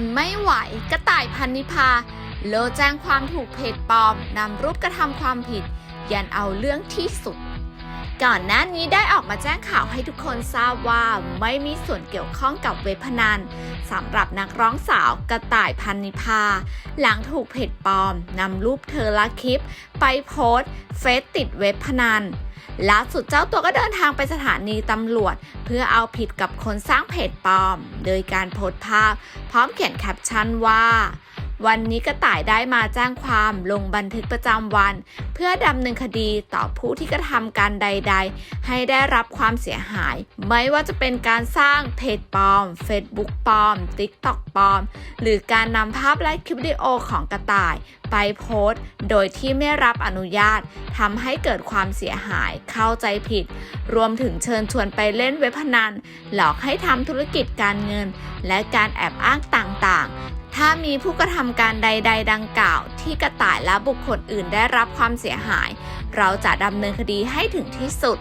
นไม่ไหว กระต่ายพันนิพา โลแจ้งความถูกเพจปลอมนำรูปกระทำความผิด ยันเอาเรื่องที่สุด ก่อนหน้านี้ได้ออกมาแจ้งข่าวให้ทุกคนทราบว่าไม่มีส่วนเกี่ยวข้องกับเว็บพนัน สำหรับนักร้องสาวกระต่ายพันนิพา หลังถูกเพจปลอมนำรูปเธอและคลิป ไปโพสเฟซติดเว็บพนันล่าสุดเจ้าตัวก็เดินทางไปสถานีตำรวจ เพื่อเอาผิดกับคนสร้างเพจปลอม โดยการโพสภาพ พร้อมเขียนแคปชั่นว่า วันนี้กระต่ายได้มาแจ้งความลงบันทึกประจำวัน เพื่อดำเนินคดีต่อผู้ที่กระทำการใด ๆ ให้ได้รับความเสียหาย ไม่ว่าจะเป็นการสร้างเพจปลอม Facebook ปลอม TikTok ปลอม หรือการนำภาพและคลิปวิดีโอของกระต่ายไปโพสต์ โดยที่ไม่รับอนุญาตทำให้เกิดความเสียหายเข้าใจผิด รวมถึงเชิญชวนไปเล่นเว็บพนัน หลอกให้ทำธุรกิจการเงิน และการแอบอ้างต่างๆ ถ้ามีผู้กระทำการใด ๆ ดังกล่าว ที่กระต่ายและบุคคลอื่นได้รับความเสียหาย เราจะดำเนินคดีให้ถึงที่สุด